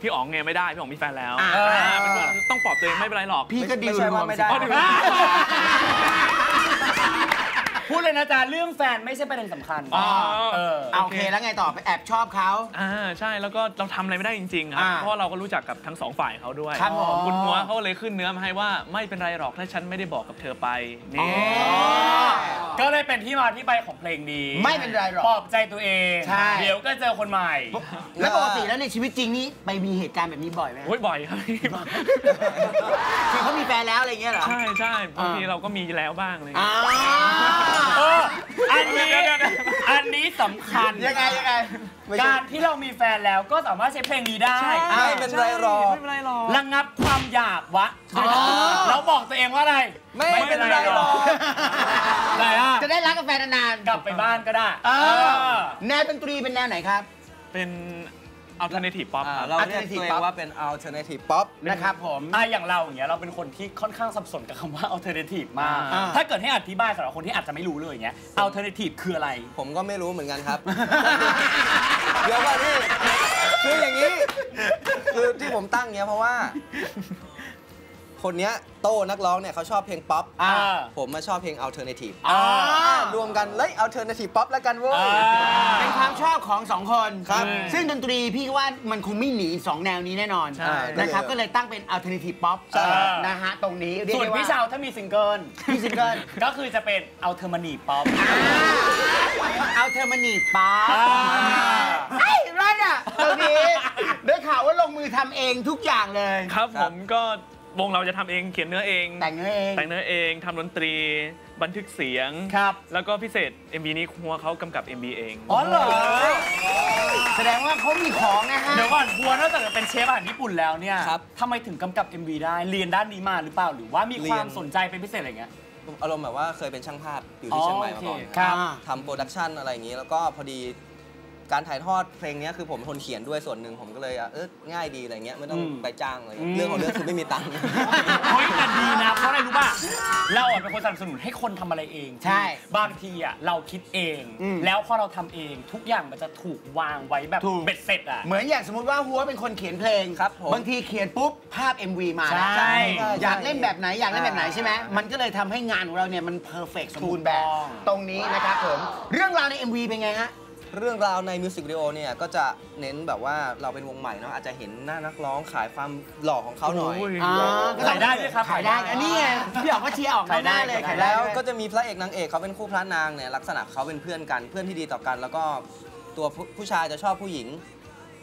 พี่อ๋องไงไม่ได้ พี่อ๋องมีแฟนแล้วอ่า อ่าเป็นคนต้องปลอบตัวเองไม่เป็นไรหรอกพี่ก็ดีลไม่ใช่รวว่ามไม่ได้อ๋อดีล พูดเลยนะจ๊ะเรื่องแฟนไม่ใช่ประเด็นสำคัญ อ๋อเออ เอาโอเคแล้วไงต่อไปแอบชอบเขา อ่าใช่แล้วก็เราทำอะไรไม่ได้จริงๆครับอ่าเพราะว่าเราก็รู้จักกับทั้งสองฝ่ายเขาด้วยครับผม คุณหัวเขาเลยขึ้นเนื้อมาให้ว่าไม่เป็นไรหรอกถ้าฉันไม่ได้บอกกับเธอไปนี่ก็เลยเป็นที่มาที่ไปของเพลงนี้ไม่เป็นไรหรอก ปลอบใจตัวเอง ใช่ เดี๋ยวก็เจอคนใหม่ แล้วปกติแล้วในชีวิตจริงนี่ไปมีเหตุการณ์แบบนี้บ่อยไหมโอ้ยบ่อยครับคือเขามีแฟนแล้วอะไรอย่างเงี้ยเหรอ ใช่ใช่บางทีเราก็มีแล้วบ้างเลยอ่าเอออันนี้อันนี้สำคัญ ยังไงยังไงไม่ใช่การที่เรามีแฟนแล้วก็สามารถใช้เพลงนี้ได้ ไม่เป็นไรหรอกไม่เป็นไรหรอกระงับความอยากวะอ๋อเราบอกตัวเองว่าอะไร ไม่เป็นไรหรอกอะไรอะจะได้รักกับแฟนนานกลับไปบ้านก็ได้ๆเออแนวดนตรีเป็นแนวไหนครับ เป็น alternative pop อ่าครับ เราเรียกตัวเองว่าเป็น alternative pop นะครับผมอะอย่างเราอย่างเงี้ยเราเป็นคนที่ค่อนข้างสับสนกับคำว่า alternative มากอ่าถ้าเกิดให้อธิบายสำหรับคนที่อาจจะไม่รู้เลยอย่างเงี้ย alternative คืออะไร ผมก็ไม่รู้เหมือนกันครับ เดี๋ยวก่อนนี่คืออย่างนี้ คือที่ผมตั้งเนี้ยเพราะว่า คนเนี้ยโต้นักร้องเนี่ยเขาชอบเพลงป๊อปอ่า ผมมาชอบเพลง alternative อ่า รวมกันเลย alternative pop แล้วกันเว้ยอ่าเป็นความชอบของสองคนครับ ซึ่งดนตรีพี่ว่ามันคงไม่หนีสองแนวนี้แน่นอนใช่ นะครับก็เลยตั้งเป็น alternative pop ใช่นะฮะตรงนี้เรียกส่วนได้ว่าพี่ชาวถ้ามีซิงเกิลพี่ซิงเกิล ก็คือจะเป็น alternative pop เอาเทอร์มานีป๊อปอ่า ไอ้ไรอะตรงนี้ได้ข่าวว่าลงมือทำเองทุกอย่างเลย ครับผมก็ วงเราจะทำเองเขียนเนื้อเอง แต่งเนื้อเอง แต่งเนื้อเองทำดนตรี บันทึกเสียง ครับ แล้วก็พิเศษ MV นี้หัวเขากำกับ MV เองอ๋อเหรอ แสดงว่าเขามีของนะฮะ เดี๋ยวก่อนบัวนอกจากจะเป็นเชฟอาหารญี่ปุ่นแล้วเนี่ยครับทำไมถึงกำกับ MV ได้เรียนด้านนี้มาหรือเปล่าหรือว่ามีเรีคยน วามสนใจเป็นพิเศษอะไรเงี้ย อารมณ์แบบว่าเคยเป็นช่างภาพอยู่ที่เชียงใหม่มาก่อนโอเคครับ ทำโปรดักชันอะไรอย่างนี้ แล้วก็พอดี การถ่ายทอดเพลงเนี้ยคือผมเป็นคนเขียนด้วยส่วนหนึ่งผมก็เลยอะเออง่ายดีอะไรเงี้ยไม่ต้องอืมไปจ้างอะไรอืเงี้ยมเรื่องของเรื่องคือไม่มีตังค์เฮ้ยแต่ดีนะเพราะอะไรรู้ป่ะเราอะเป็นคนสนับสนุนให้คนทำอะไรเองใช่ บางทีอะเราคิดเองอืมแล้วพอเราทำเองทุกอย่างมันจะถูกวางไว้แบบถูกเบ็ดเสร็จอะเหมือนอย่างสมมติว่าหัวเป็นคนเขียนเพลงครับผมบางทีเขียนปุ๊บภาพ MV มาใช่แล้วใช่อยากเล่นแบบไหนอยากเล่นแบบไหนอ่าใช่ไหมมันก็เลยทำให้งานของเราเนี่ยมันเพอร์เฟกสมบูรณ์แบบถูกต้องตรงนี้นะครับผมเรื่องราวใน MV เป็นไงฮะ เรื่องราวในมิวสิกวิดีโอเนี่ยก็จะเน้นแบบว่าเราเป็นวงใหม่เนาะอาจจะเห็นหน้านักร้องขายความหล่อของเขาหน่อยโอ้ยอ่าก็ต้องขายได้ด้วยครับขายได้อันนี้ไงพี่ออกก็เชียร์ออกขายได้หน้เลยขายขายได้ได้แล้วด้วยก็จะมีพระเอกนางเอกเขาเป็นคู่พระนางเนี่ยลักษณะเขาเป็นเพื่อนกันเพื่อนที่ดีต่อกัน แล้วก็ตัวผู้ผู้ชายจะชอบผู้หญิง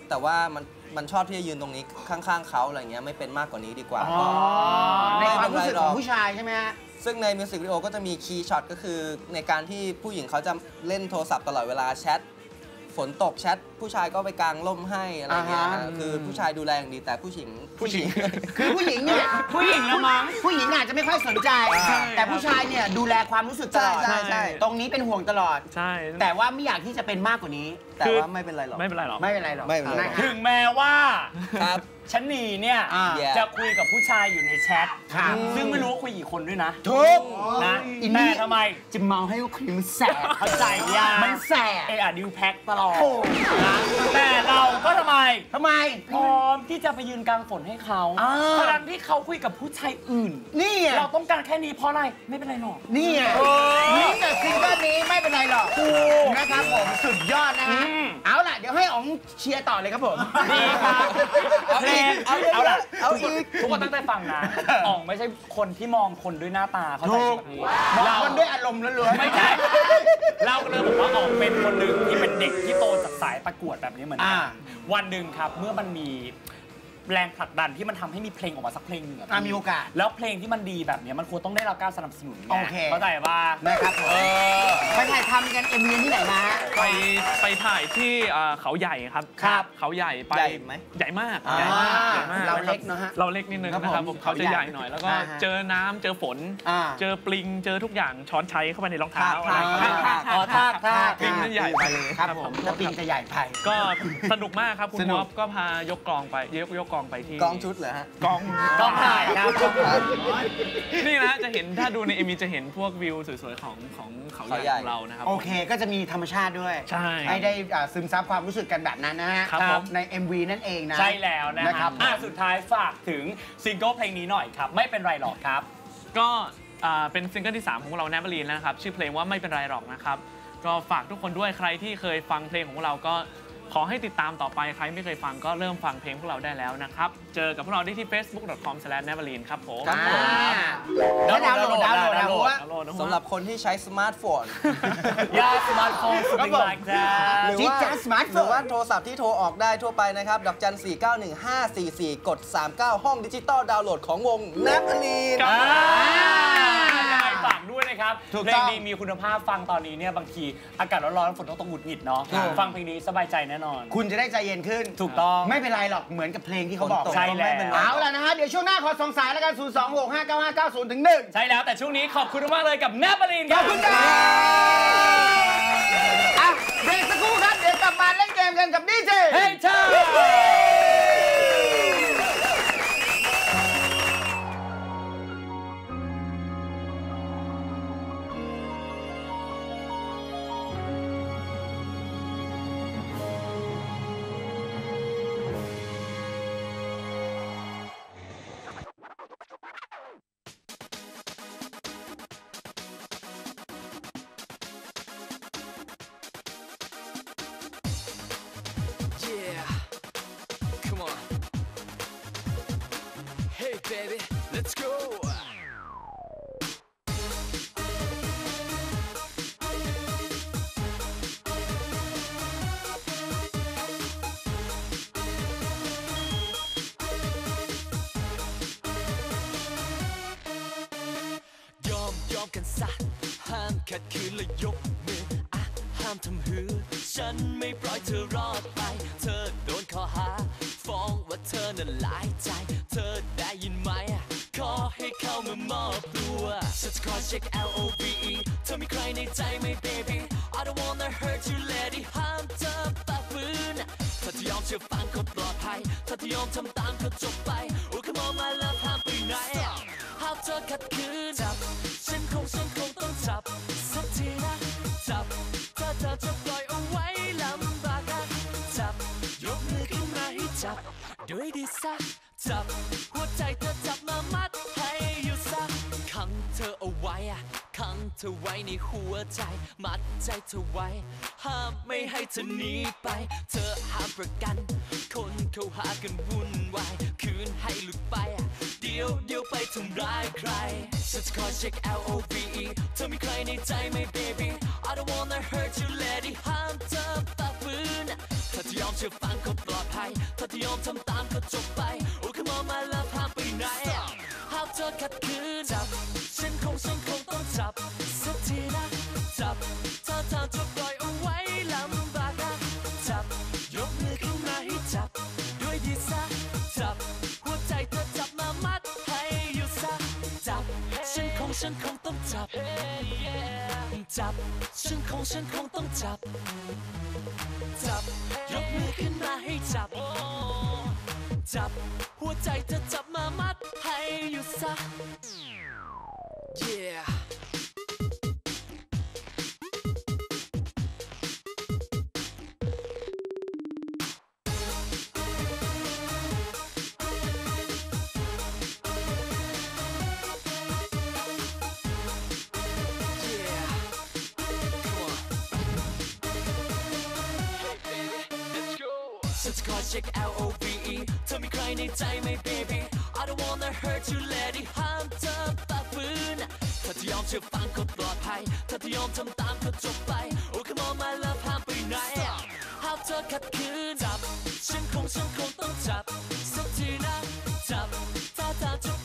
แต่ว่ามันมันชอบที่จะยืนตรงนี้ข้างๆเขาอะไรเงี้ยไม่เป็นมากกว่านี้ดีกว่าอ๋อในความรู้สึกของผู้ชายใช่ไหมฮะ ซึ่งในมิวสิกวิดีโอก็จะมีคีย์ช็อตก็คือในการที่ผู้หญิงเขาจะเล่นโทรศัพท์ตลอดเวลาแชท ฝนตกแชทผู้ชายก็ไปกางร่มให้อะไรเงี้ยอ่าฮะฮะ คือผู้ชายดูแลอย่างดีแต่ผู้หญิง ผู้หญิง คือผู้หญิงเนี่ยผู้หญิงละมั้ง ผู้หญิงอาจจะไม่ค่อยสนใจ ใช่ แต่ผู้ชายเนี่ยดูแลความรู้สึกตลอดใช่ใช่ใช่ ตรงนี้เป็นห่วงตลอด ใช่ แต่ว่าไม่อยากที่จะเป็นมากกว่านี้ แต่ว่าไม่เป็นไรหรอก ไม่เป็นไรหรอก ไม่เป็นไรหรอกไม่เป็นไระคถึรับงแม้ว่า ครับ ชันนีเนี่ยอ่า จะคุยกับผู้ชายอยู่ในแชทครับซึ่งไม่รู้ว่าคุยกี่คนด้วยนะทุกนะอินนี่แต่ทำไม จะเมาให้ว่าครีมแสบเข้าใจยามันแสบเออะดิวแพ็คตลอดโอ้นะแต่เราก็ทำไม ทำไม พร้อมที่จะไปยืนกลางฝนให้เขาอ่าทั้งที่เขาคุยกับผู้ชายอื่น นี่ไงเราต้องการแค่นี้เพราะอะไร ไม่เป็นไรหรอก นี่ไงเออนี่แต่ซิงเกิลนี้ไม่เป็นไรหรอกนะครับผมสุดยอดนะฮะอืม เอาล่ะ เดี๋ยวให้อ๋องเชียร์ต่อเลยครับผม ดีครับเอาอีกเอาอีกเอาล่ะเอาอีกทุกคนตั้งใจฟังนะอ่องไม่ใช่คนที่มองคนด้วยหน้าตาเขาใจถูกแบบนี้มองเราคนด้วยอารมณ์ล้วนๆไม่ใช่เราก็เลยบอกว่าออกเป็นคนหนึ่งที่เป็นเด็กที่โตจากสายประกวดแบบนี้เหมือนกัอ่าวันหนึ่งครับเมื่อมันมี แรงผลักดันที่มันทำให้มีเพลงออกมาสักเพลงหนึ่งอะอะมีโอกาส แล้วเพลงที่มันดีแบบเนี้ยมันควรต้องได้รับการสนับสนุนไงโอเค เข้าใจป่ะนะครับผมเออ ไปถ่ายทำกันเอ็มวีที่ไหนมาฮะ ไปไปถ่ายที่อ่าเขาใหญ่ครับ ครับเขาใหญ่ไปใหญ่ไหมใหญ่มากอ่าใหญ่มากใหญ่มากเราคบเล็กเนอะฮะเราเล็กนิดนึงครับนะครับผผมมเขาจะใหญ่หน่อยแล้วก็อ่าฮะเจอน้ำเจอฝน อ่า เจอปลิงเจอทุกอย่างช้อนชัยเข้าไปในรองเท้าทากอะไรทากอย่างเงี้ยทากอ๋อทากทากปลิงนั่นใหญ่ไปครับผมถ้าปิงจะใหญ่ไป ก็สนุกมากครับ คุณสนุมกอบก็พายกกลองไปยกยกกลององไปที่กองชุดเหรอฮะกองกองถ่ายครับกองถ่ายนี่นะจะเห็นถ้าดูในเอ็มีจะเห็นพวกวิวสวยๆของของเขาใหเขาใหญ่ญ่ของเรานะครับ โอเคก็จะมีธรรมชาติด้วย ใช่ให้ได้อ่าซึมซับความรู้สึกกันแบบนั้นนะฮะครับผมใน MV นั่นเองนะ ใช่แล้วนะนะคครัรับบอะสุดท้ายฝากถึงซิงเกิลเพลงนี้หน่อยครับ ไม่เป็นไรหรอกครับ ก็อ่าเป็นซิงเกิลที่ 3 ของพวกเราแนบลีนแล้วนะครับ ชื่อเพลงว่าไม่เป็นไรหรอกนะครับ ก็ฝากทุกคนด้วยใครที่เคยฟังเพลงของพวกเราก็ข อให้ติดตามต่อไปใครไม่เคยฟังก็เริ่มฟังเพลงพวกเราได้แล้วนะครับ เจอกับพวกเราได้ที่ facebook.com/neverlean ครับผมครับผมแล้วดาวน์โหลดดาวน์โหลดดาวน์โหลดนะดาวน์โหลดนะสำหรับคนที่ใช้สมาร์ทโฟนยาสมาร์ทโฟนสติงไลค์ครับหรือจิ๊กว่าจ๊าดสมาร์ทโฟนหรือว่าโทรศัพท์ที่โทรออกได้ทั่วไปนะครับ ดอกจัน 491-544 กด 39 ห้องดิจิตอลดาวน์โหลดของวงนับลีนครับยังไง ฝากด้วยนะครับถูกเพลต้องงดีมีคุณภาพฟังตอนนี้เนี่ยบางทีอากาศร้อนๆฝนต้องตกหงุดหงิดเนาะถูกฟังเพลงนี้สบายใจแน่นอน คุณจะได้ใจเย็นขึ้น ถูกต้อง ไม่เป็นไรหรอก เหมือนกับเพลงที่เขาบอก ใช่แล้วเอาล่ะนะฮะ เดี๋ยวช่วงหน้าขอสองสายแล้วกัน 0 2 6 5 9 5 9 0ถึง1ใช่แล้ว แต่ช่วงนี้ขอบคุณมากๆเลยกับแนบลินคขรัอบบคุณครับอะเบรกสักครู่ครับ เดี๋ยวกลับมาเล่นเกมกันกับดีเจเฮ้ยเธอ baby, let's go. อมีใครในใจไหม baby I don't wanna hurt you lady ห้ามเธอฝ่าฝืนถ้าเธอยอมเชื่อฟังก็ปลอดภัยถ้าเธอยอมทำตามก็จบไป Oh come on my love ห้ามไปไหนห้ากเธอขัดขืนจับ ฉันคงฉันคงต้องจับ สักทีนะ จับ ถ้าเธอจะปล่อยเอาไว้ลำบากนะจับ ยกมือขึ้นมาให้จับ ด้วยดีซะจับ หัวใจเธอจับมามัด เธอไว้ในหัวใจ มัดใจเธอไว้ ห้ามไม่ให้เธอหนีไป เธอห้ามประกัน คนเขาหากันวุ่นวาย คืนให้หลุดไปอะเดี๋ยวเดี๋ยวไปทำร้ายใครฉันจะขอเช็ค L O V E เธอมีใครในใจไหม baby I don't wanna hurt you lady ห้ามเธอฝ่าฝืนถ้าเธอยอมเชื่อฟังก็ปลอดภัย ถ้าเธอยอมทำตามก็จบไป Oh come on my love ห้ามไปไหนหากเธอขัดขืนจับฉัน จับฉันคงฉันคงต้องจับ จับยกมือขึ้นมาให้จับ จับหัวใจเธอจับมามัดให้อยู่ซะ Yeah ฉันจะขอเช็ค L O V E เธอมีใครในใจไหม baby I don't wanna hurt you lady ห้ามเธอฝ่าฝืนถ้าเธอยอมเชื่อฟังก็ปลอดภัยถ้าเธอยอมทำตามก็จบไป Oh come on my love ห้ามไปไหนหากเธอขัดขืนจับ ฉันคงฉันคงต้องจับ สักทีนะ จับถ้าเธอจะ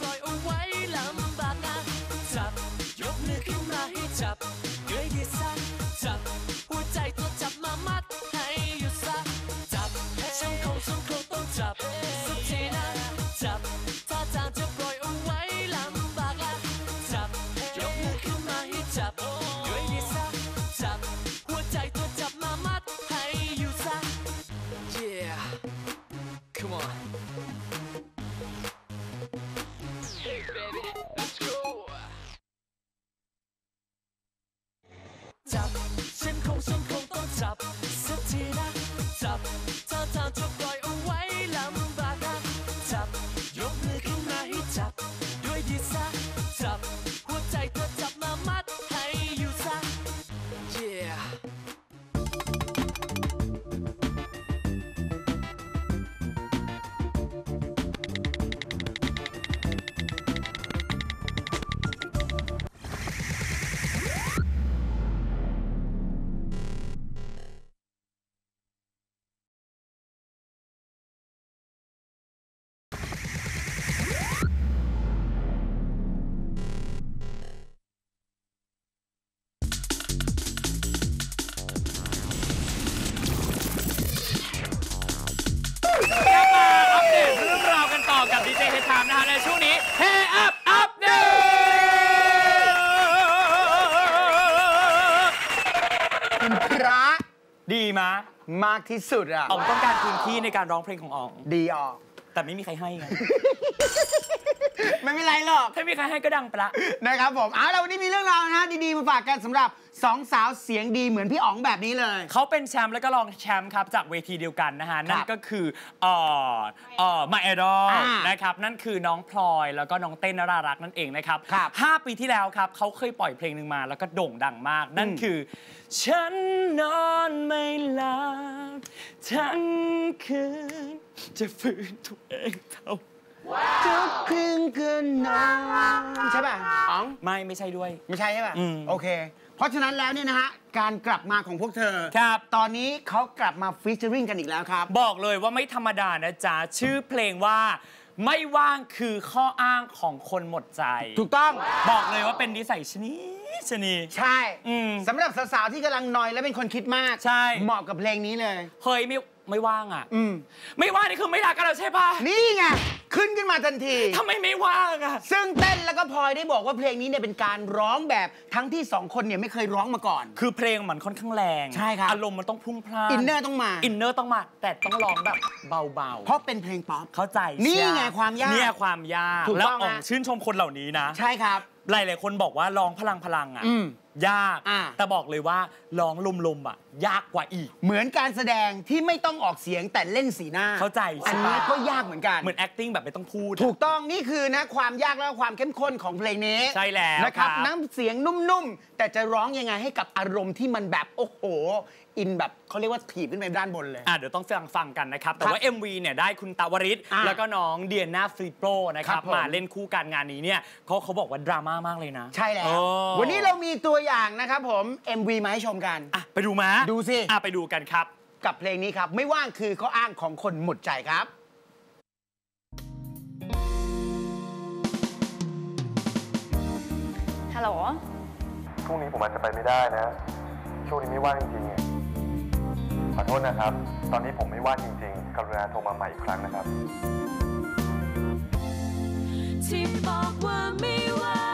คามนะฮะในช่วงนี้ Hey Up Up เดคุณระดีมะมากที่สุดอะอ๋องต้องการพื้นที่ในการร้องเพลงของอ๋อง ดีออก แต่ไม่มีใครให้ไง ไม่เป็นไรหรอก ถ้ามีใครให้ก็ดังไปละนะครับผมเอาละวันนี้มีเรื่องราวนะฮะดีๆมาฝากกันสำหรับสองสาวเสียงดีเหมือนพี่อ๋องแบบนี้เลย เขาเป็นแชมป์แล้วก็รองแชมป์ครับจากเวทีเดียวกันนะฮะ นั่นก็คือเอ่อเอ่อมาเอดอลอ่านะครับ นั่นคือน้องพลอยแล้วก็น้องเต้นนรารักษ์นั่นเองนะครับครับห้าปีที่แล้วครับเขาเคยปล่อยเพลงหนึ่งมาแล้วก็โด่งดังมาก นั่นคือ ฉันนอนไม่หลับทั้งคืนจะฝืนตัวเองเท่า ทุกคืนคืนนอนใช่ป่ะอ๋องไม่ไม่ใช่ด้วย ไม่ใช่ใช่ป่ะ อืม โอเค เพราะฉะนั้นแล้วเนี่ยนะฮะ การกลับมาของพวกเธอ ครับ ตอนนี้เขากลับมาฟีเจอริงกันอีกแล้วครับ บอกเลยว่าไม่ธรรมดานะจ๊ะ ชื่อเพลงว่า ไม่ว่างคือข้ออ้างของคนหมดใจ ถูกต้อง บอกเลยว่าเป็นนิสัยชนีชนี ใช่อืมสำหรับสาวๆที่กำลังนอยและเป็นคนคิดมาก ใช่ เหมาะกับเพลงนี้เลยเฮ้ยไม่ ไม่ว่างอะ อืมไม่ว่างนี่คือไม่รักกันแล้วใช่ปะนี่ไงขึ้นขึ้นมาทันที ทำไมไม่ว่างอะ ซึ่งเต้นแล้วก็พลอยได้บอกว่าเพลงนี้เนี่ยเป็นการร้องแบบทั้งที่สองคนเนี่ยไม่เคยร้องมาก่อน คือเพลงมันค่อนข้างแรงใช่ครับ อารมณ์มันต้องพรุ่งพล่านอินเนอร์ต้องมา อินเนอร์ต้องมา แต่ต้องร้องแบบเบาเพราะเป็นเพลงป๊อปๆเข้าใจนี่ใช่ไงความยากเนี่ยความยากถูกแล้วต้องอ่องฮะชื่นชมคนเหล่านี้นะ ใช่ครับ หลายๆคนบอกว่าร้องพลังพลังอะอืมยาก อ่าแต่บอกเลยว่าร้องลมๆอะ ยากกว่าอีก เหมือนการแสดงที่ไม่ต้องออกเสียงแต่เล่นสีหน้าเข้าใจอันใช่นี้ปะก็ยากเหมือนกันเหมือน acting แบบไม่ต้องพูดอะถูกต้องนี่คือนะความยากและความเข้มข้นของเพลงนี้ใช่แล้วนะครับครับน้ำเสียงนุ่มๆ แต่จะร้องยังไงให้กับอารมณ์ที่มันแบบโอ้โหอินแบบเขาเรียกว่าถีบขึ้นไปด้านบนเลย อะเดี๋ยวต้องฟังฟังกันนะครับ แต่ครับว่า MV เนี่ยได้คุณตาวริศอะแล้วก็น้องเดียนาฟริโปรนะครัครับบผมมาเล่นคู่การงานนี้เนี่ยเขาเขาบอกว่าดราม่ามากเลยนะ ใช่แล้วโอ้วันนี้เรามีตัวอย่างนะครับผม MV มาให้ชมกัน อะ ไปดูมาดูสิอะไปดูกันครับ กับเพลงนี้ครับ ไม่ว่างคือข้ออ้างของคนหมดใจครับฮัลโหลพรุ่งนี้ผมอาจจะไปไม่ได้นะ ช่วงนี้ไม่ว่างจริงๆอะขอโทษนะครับ ตอนนี้ผมไม่ว่างจริง ๆ กรุณาโทรมาใหม่อีกครั้งนะครับที่บอกว่าไม่ว่า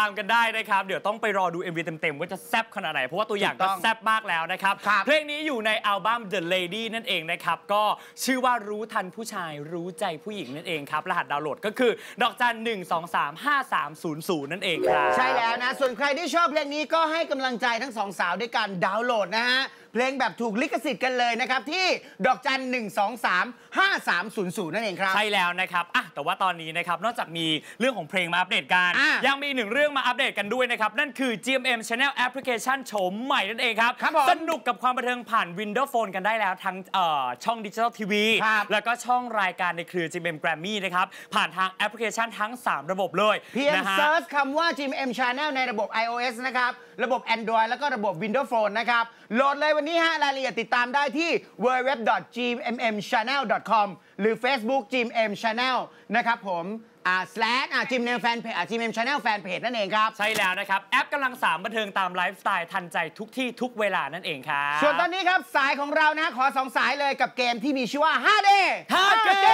ติดตามกันได้นะครับ เดี๋ยวต้องไปรอดู MV เต็มๆ ว่าจะแซบขนาดไหน เพราะว่าตัวอย่างถูกต้ก็องแซบมากแล้วนะครับครับ เพลงนี้อยู่ในอัลบั้ม The Lady นั่นเองนะครับ ก็ชื่อว่ารู้ทันผู้ชายรู้ใจผู้หญิงนั่นเองครับ รหัสดาวน์โหลดก็คือ ดอกจัน 1 2 3 5 3 0 0 นั่นเองครับ ใช่แล้วนะ ส่วนใครที่ชอบเพลงนี้ก็ให้กำลังใจทั้งสองสาวด้วยการดาวน์โหลดนะฮะเพลงแบบถูกลิขสิทธิ์กันเลยนะครับที่ดอกจัน 1 2 3 5 3 0 0 นั่นเองครับ ใช่แล้วนะครับอะแต่ว่าตอนนี้นะครับนอกจากมีเรื่องของเพลงมาอัปเดตกันอะยังมีหนึ่งเรื่องมาอัปเดตกันด้วยนะครับ นั่นคือ GMM Channel Application โฉมใหม่นั่นเองครับ ครับผมสนุกกับความบันเทิงผ่าน Windows Phone กันได้แล้วทั้งเอ่อช่องดิจิทัลทีวีครับแล้วก็ช่องรายการในเครือ GMM Grammy นะครับ ผ่านทางแอปพลิเคชันทั้ง 3 ระบบเลยเพียงนะฮะ เซิร์ชคำว่า GMM Channel ในระบบ iOS นะครับ ระบบ Android แล้วก็ระบบ Windows Phone นะครับ โหลดเลยวันนี้ฮะรายละเอียดติดตามได้ที่ www.gmmchannel.com หรือ Facebook GMM Channel นะครับผมอ่า slash อ่า GMM Fan Page อ่า GMM Channel Fan Page นั่นเองครับ ใช่แล้วนะครับ แอปกำลังสามบันเทิงตามไลฟ์สไตล์ทันใจทุกที่ทุกเวลานั่นเองครับ ส่วนตอนนี้ครับ สายของเรานะ ขอสองสายเลยกับเกมที่มีชื่อว่า 5D 5 5เก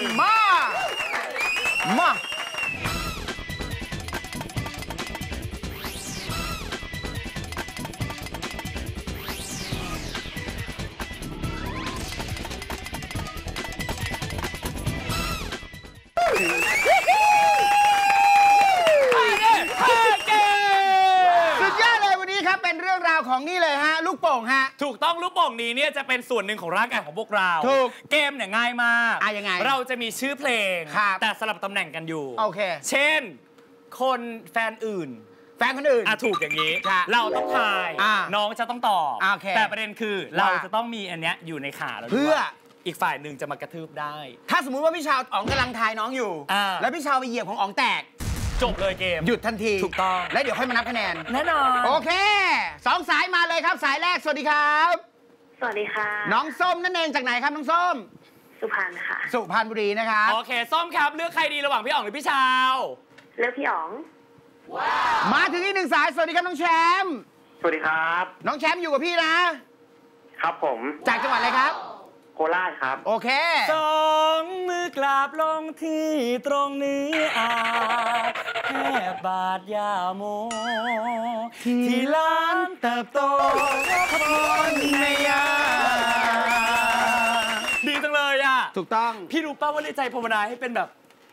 มมา มา ถูกต้องลูกโป่งนี้เนี่ยจะเป็นส่วนหนึ่งของร่างกายของพวกเรา ถูกเกมเนี่ยง่ายมากอะยังไงเราจะมีชื่อเพลง ครับแต่สลับตำแหน่งกันอยู่โอเค เช่น คนแฟนอื่น แฟนคนอื่น อะถูกอย่างนี้ครับเราต้องทาย อะน้องจะต้องตอบอะโอเคแต่ประเด็นคือว่าเราจะต้องมีอันเนี้ยอยู่ในขาเราเพื่อด้วยอีกฝ่ายหนึ่งจะมากระทืบได้ ถ้าสมมุติว่าพี่ชาวอ๋องกำลังทายน้องอยู่ อ่า แล้วพี่ชาวไปเหยียบของอ๋องแตก จบเลยเกม หยุดทันทีถูกต้อง แล้วเดี๋ยวค่อยมานับคะแนน แน่นอน โอเคสองสายมาเลยครับ สายแรก สวัสดีครับ สวัสดีค่ะ น้องส้มนั่นเองจากไหนครับน้องส้ม สุพรรณค่ะ สุพรรณบุรีนะครับ โอเคส้มครับ เลือกใครดีระหว่างพี่อ๋องหรือพี่ชาว เลือกพี่อ๋อง มาถึงอีกหนึ่งสาย สวัสดีครับน้องแชมป์ สวัสดีครับ น้องแชมป์อยู่กับพี่นะ ครับผม จากจังหวัดอะไรครับ โคราชครับ โอเค สองมือกราบลงที่ตรงนี้อาจแค่บาทยาโม ที่ล้านเติบโตขบวนในยาดีจังเลยอะ ถูกต้อง พี่รู้ป่าว่าในใจภาวนาให้เป็นแบบ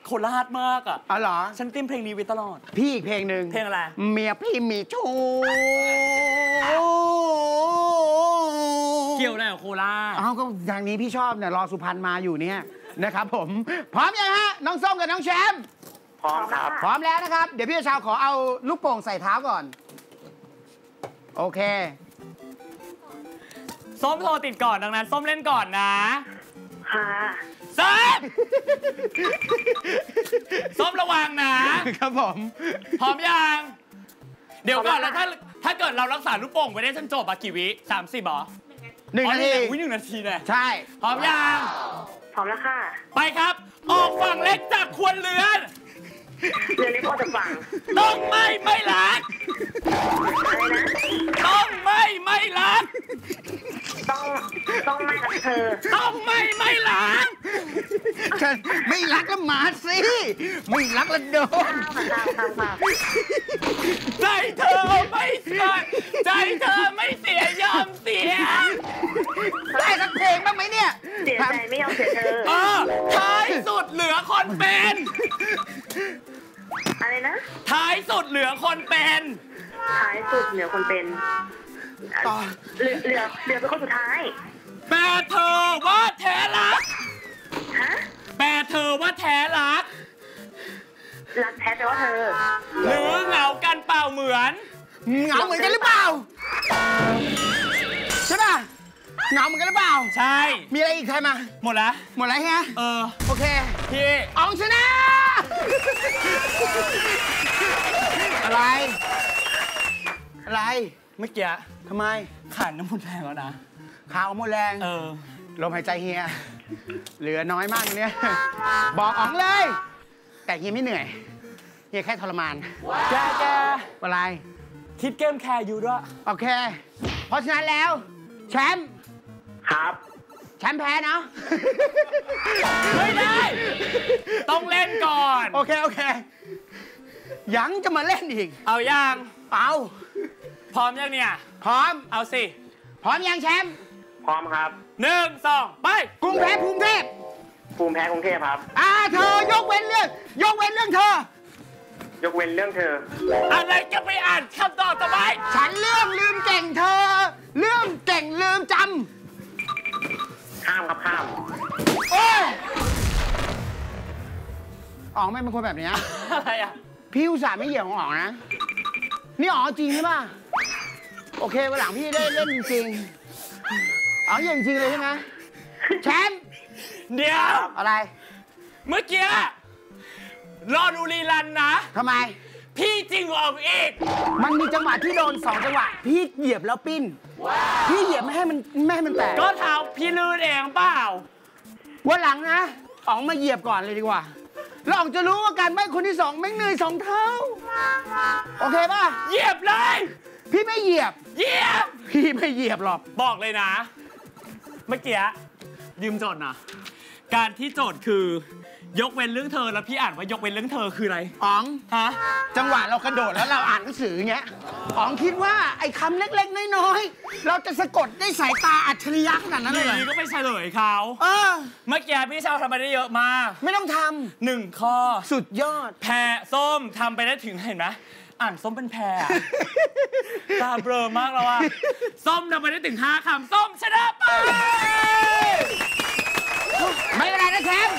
โคราชมากอะอ๋อเหรอ ฉันเตรียมเพลงนี้ไว้ตลอด พี่อีกเพลงหนึ่งเพลงอะไร เมียพี่มีชู้เกี่ยวอะไรกับโคราช เอ้าก็อย่างนี้พี่ชอบเนี่ยรอสุพรรณมาอยู่เนี่ยนะครับผม พร้อมยังฮะ น้องส้มกับน้องแชมป์ พร้อมครับพร้อมแล้วนะครับ เดี๋ยวพี่ชาวขอเอาลูกโป่งใส่เท้าก่อน โอเค ส้มโทรติดก่อนดังนั้น ส้มเล่นก่อนนะ ค่ะส้มส้มระวังนะ ครับผม พร้อมยัง เดี๋ยวก่อนแล้วถ้าถ้าเกิดเรารักษาลูกโป่งไปได้จนจบอะกี่วิสามสิบหรอหนึ่งอ๋อนาทีอุ้ยหนึ่งนาทีเนี่ยใช่ พร้อมยัง พร้อมแล้วค่ะ ไปครับ ออกฝั่งเล็กจากควรเรือน เรือเล็กออกจากฝั่งต้องไม่ไม่รัก อะไรนะต้องไม่ไม่รัก ต้องต้องไม่รักเธอ ต้องไม่ไม่รักไม่รักแล้วมาสิ ไม่รักแล้วโดน ข้ามค่ะข้ามข้ามค่ะใจเธอไม่เสียใจเธอไม่เสียยอมเสีย ได้สักเพลงบ้างไหมเนี่ยเสียใจไม่ยอมเสียเธอ เออท้ายสุดเหลือคนเป็นอะไรนะ ท้ายสุดเหลือคนเป็นท้ายสุดเหนือคนเป็นต่อเหลือเหลือเหลือเป็นคนสุดท้ายแปลเธอว่าแท้รักฮะแปลเธอว่าแท้รัก รักแท้แปลว่าเธอ หรือเหงากันเปล่าเหมือน เหงาเหมือนกันหรือเปล่า ใช่ป่ะ เหงาเหมือนกันหรือเปล่า ใช่ มีอะไรอีกใครมา หมดละหมดแล้วฮะเออ โอเคพี่อองชนะ อะไร อะไรเมื่อกี้ทำไมขาดน้ำมันแรงแล้วนะข่าวหมดแรง เออ ลมหายใจเฮีย เหลือน้อยมากตรงเนี้ยบอกอ๋องเลย แต่เฮียไม่เหนื่อย เฮียแค่ทรมาน แกแกอะไร คิดเกมแคร์อยู่ด้วย โอเค เพราะฉะนั้นแล้ว แชมป์ ครับแชมป์แพ้เนาะ ไม่ได้ ต้องเล่นก่อน โอเค โอเค ยังจะมาเล่นอีก เอายังเอาพร้อมยังเนี่ย พร้อม เอาสิ พร้อมยังแชมป์ พร้อมครับ หนึ่งสองไปกรุงเทพกรุงเทพภูมิแพ้กรุงเทพครับ อ่าเธอยกเว้นเรื่อง ยกเว้นเรื่องเธอ ยกเว้นเรื่องเธอ อะไรจะไปอ่านคำตอบทำไม ฉันเรื่องลืมเก่งเธอ เรื่องเก่งลืมจ ข้ามครับข้ามำโอ้ยอ๋องไม่เป็นคนแบบเนี้ยอะไรอะ พี่อุตส่าห์ไม่เหยียบของอ๋องนะ นี่อ๋องจริงใช่ป่ะ โอเควันหลังพี่ได้เล่นจริงๆอ๋องเหยียบจริงเลยใช่ไหมแชมป์เดี๋ยว อะไร เมื่อกี้รอดูรีลันนะทำไม พี่จริงออกอีก มันมีจังหวะที่โดนสองจังหวะ พี่เหยียบแล้วปิ้น พี่เหยียบไม่ให้มันไม่ให้มันแตกก็เท้าพี่ลื่นเองเปล่า วันหลังนะอ๋องมาเหยียบก่อนเลยดีกว่าแล้วอ๋องจะรู้ว่าการใบ้คนที่สองไม่งเหนื่อยสองเท่า โอเคป่ะ เหยียบเลย พี่ไม่เหยียบ เหยียบ พี่ไม่เหยียบหรอก บอกเลยนะ เมื่อกี้ยืมโจทย์นะ การที่โจทย์คือ ยกเว้นเรื่องเธอแล้วพี่อ่านว่ายกเว้นเรื่องเธอคืออะไรอ๋อง ฮะจังหวะเรากระโดดแล้วเราอ่านหนังสืออย่างเงี้ยอ๋องคิดว่าไอ้คำเล็กๆ น้อยๆ เราจะสะกดได้สายตาอัจฉริยะขนาดนั้นเลยเหรอนี่ก็ไปเฉลยเขาเออ เมื่อกี้พี่ชาวทำไปได้เยอะมากไม่ต้องทหนึ่งข้อำสุดยอด แพรส้มทำไปได้ถึงเห็นไหมอ่านส้มเป็นแพรอะ ตาเบลอมากแล้วอะส้มทำไปได้ถึงห้าคำ ส้มชนะไป ไม่เป็นไรนะแชมป์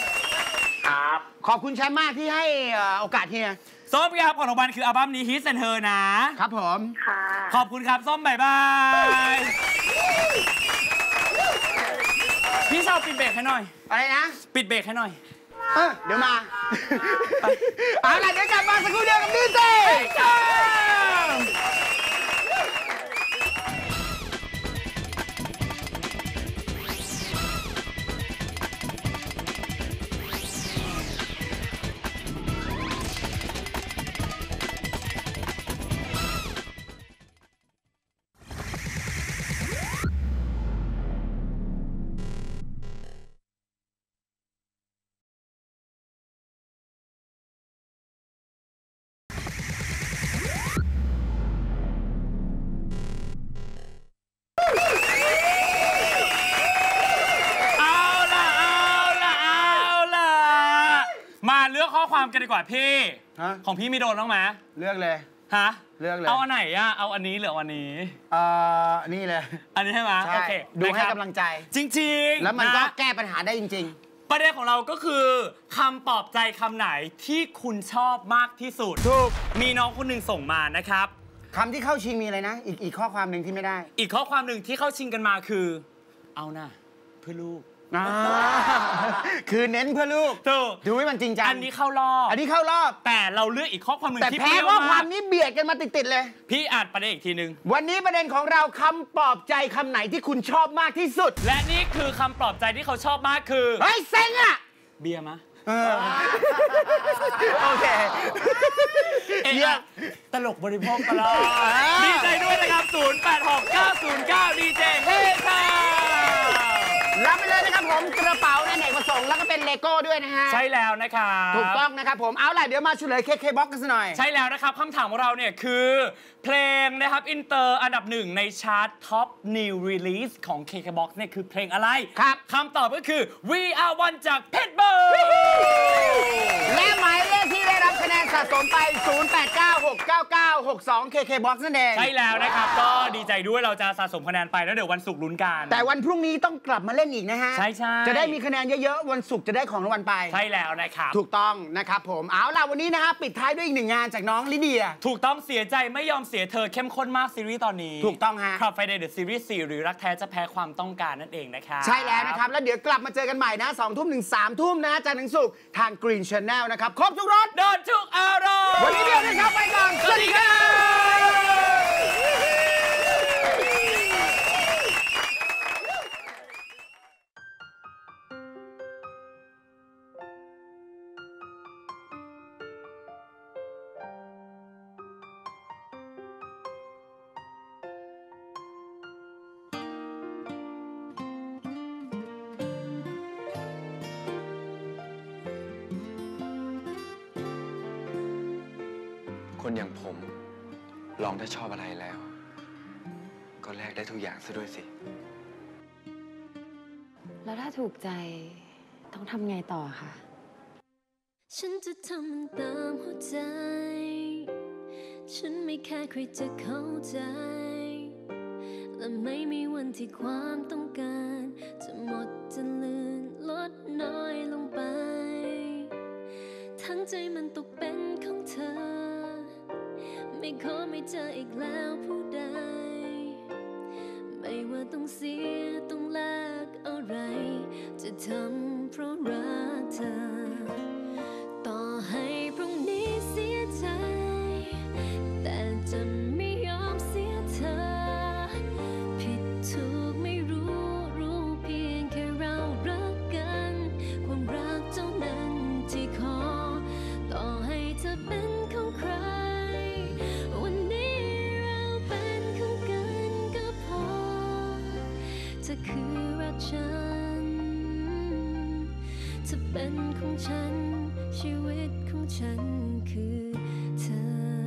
ครับ ขอบคุณแชมป์มากที่ให้เอ่อโอกาสเฮียส้มครับของรางวัลคืออัลบั้มนี้ฮิตเซนเธอนะ ครับผม ค่ะ ขอบคุณครับส้มบายบายพี่ชาวปิดเบรกให้หน่อย อะไรนะ ปิดเบรกให้หน่อยเออเดี๋ยวมา เอาล่ะเดี๋ยวกลับมาสักครู่เดียวกับดีเจ ความกันดีกว่าพี่ ฮะ ของพี่มีโดนบ้างไหมเลือกเลย ฮะเลือกเลย เอาอันไหนอะเอาอันนี้หรือเอาอันนี้ เอ่อนี่เลยอันนี้ใช่ไหมใช่โอเคดูให้นะครับกำลังใจ จริงๆแล้วมันก็ะ แก้ปัญหาได้จริง ประเด็นของเราก็คือคำปลอบใจคำไหนที่คุณชอบมากที่สุดๆถูก มีน้องคนหนึ่งส่งมานะครับคำที่เข้าชิงมีอะไรนะ อีกอีกข้อความหนึ่งที่ไม่ได้ อีกข้อความหนึ่งที่เข้าชิงกันมาคือ เอานะเพื่อลูก อ่าคือเน้นเพื่อลูก ถูกดูให้มันจริงจัง อันนี้เข้ารอบ อันนี้เข้ารอบ แต่เราเลือกอีกข้อความหนึ่งแต่ที่แพ้เปรี้ยวข้อความมากนี้เบียดกันมาติดๆเลย พี่อ่านประเด็นอีกทีหนึ่งวันนี้ประเด็นของเราคำปลอบใจคำไหนที่คุณชอบมากที่สุด และนี่คือคำปลอบใจที่เขาชอบมากคือ เฮ้ยเซ็งอะ เบียร์มะเออโอเค เอ๊ะเยี่ยม ตลกบริโภคตลอด ดีใจด้วยนะครับ 086909ดีเจเฮ้ค่ะ รับไปเลยนะครับผมกระเป๋าในเอกประสงค์แล้วก็เป็นเลโก้ด้วยนะฮะ ใช่แล้วนะครับถูกต้องนะครับผมเอาล่ะเดี๋ยวมาเฉลยเคเคบ็อกกันสักหน่อย ใช่แล้วนะครับคำถามของเราเนี่ยคือเพลงนะครับอินเตอร์อันดับหนึ่งในชาร์ตท็อป New Release ของ KKBOX เนี่ยคือเพลงอะไรครับคำตอบก็คือ We Are One จากเพชรบูรณ์และหมายเลขที่ได้รับคะแนน สะสมไป 08969962 KK Box นั่นเอง ใช่แล้วนะครับ ก็ดีใจด้วยเราจะสะสมคะแนนไปแล้วเดี๋ยววันศุกร์ลุ้นกัน แต่วันพรุ่งนี้ต้องกลับมาเล่นอีกนะฮะ ใช่ใช่จะได้มีคะแนนเยอะๆ วันศุกร์จะได้ของรางวัลไป ใช่แล้วนะครับ ถูกต้องนะครับผม เอาล่ะวันนี้นะฮะปิดท้ายด้วยอีกหนึ่งงานจากน้องลิเดีย ถูกต้องเสียใจไม่ยอมเสียเธอเข้มข้นมากซีรีส์ตอนนี้ ถูกต้องฮะครับไฟเดย์เดอะซีรีส์4หรือรักแท้จะแพ้ความต้องการนั่นเองนะครับ ใช่แล้วนะครับแล้วเดี๋ยวกลับมาเจอกันใหม่นะ2ทุ่มถึง3ทุ่มนะจันทร์ถึงศุกร์ทาง Green Channel นะครับครบทุกรถโดนทุกอารมณ์วันนี้เดียวนะครับไปก่อน สวัสดีครับ ชอบอะไรแล้ว ก็แลกได้ทุกอย่างซะด้วยสิ แล้วถ้าถูกใจต้องทำไงต่อคะฉันจะทำมันตามหัวใจ ฉันไม่แค่ใครจะเข้าใจ และไม่มีวันที่ความต้องการ จะหมดจะเลือนลดน้อยลงไป ทั้งใจมันตกเป็นของเธอ ไม่ขอไม่เจออีกแล้วผู้ใด ไม่ว่าต้องเสียต้องแลกอะไร จะทำเพราะรักเธอ ธอคือรักฉันเธอเป็นของฉัน ชีวิตของฉันคือเธอ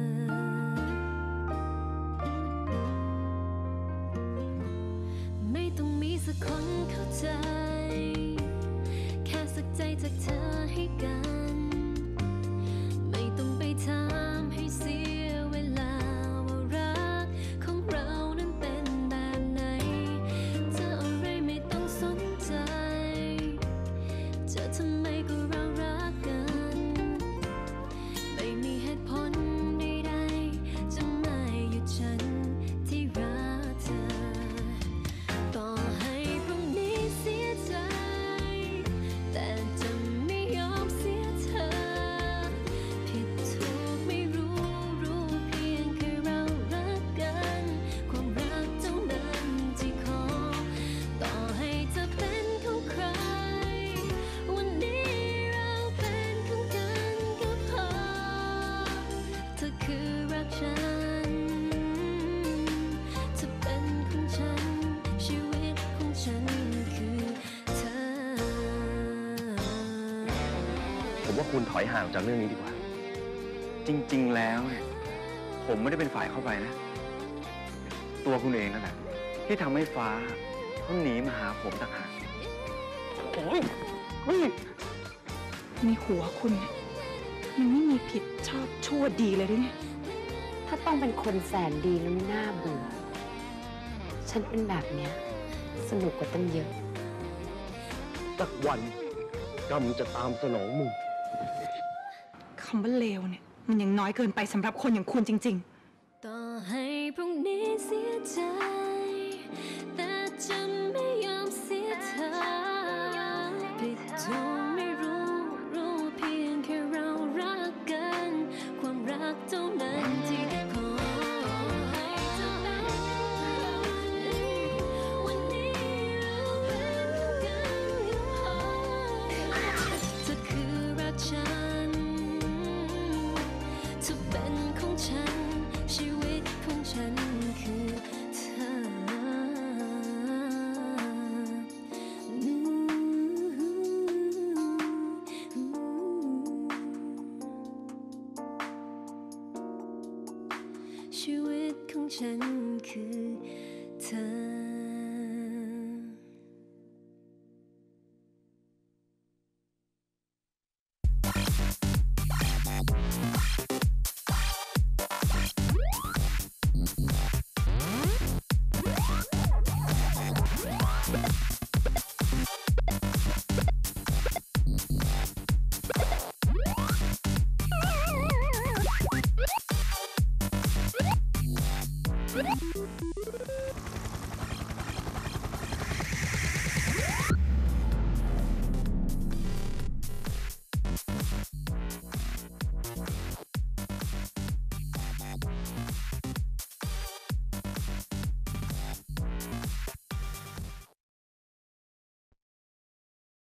อยห่างจากเรื่องนี้ดีกว่า จริง ๆ แล้วเนี่ยผมไม่ได้เป็นฝ่ายเข้าไปนะ ตัวคุณเองนั่นแหละที่ทำให้ฟ้าเขาหนีมาหาผมต่างหากโอ้ยเฮ้ยในหัวคุณเนี่ยมันไม่มีผิดชอบชั่วดีเลยหรือไงถ้าต้องเป็นคนแสนดีแล้วน่าเบื่อ ฉันเป็นแบบเนี้ย สนุกกว่าตั้งเยอะ สักวันกรรมจะตามสนองมึง คำว่าเลวเนี่ย มันยังน้อยเกินไปสำหรับคนอย่างคุณจริง ๆ ต่อให้พรุ่งนี้เสียใจ ชีวิตของฉันคือเธอ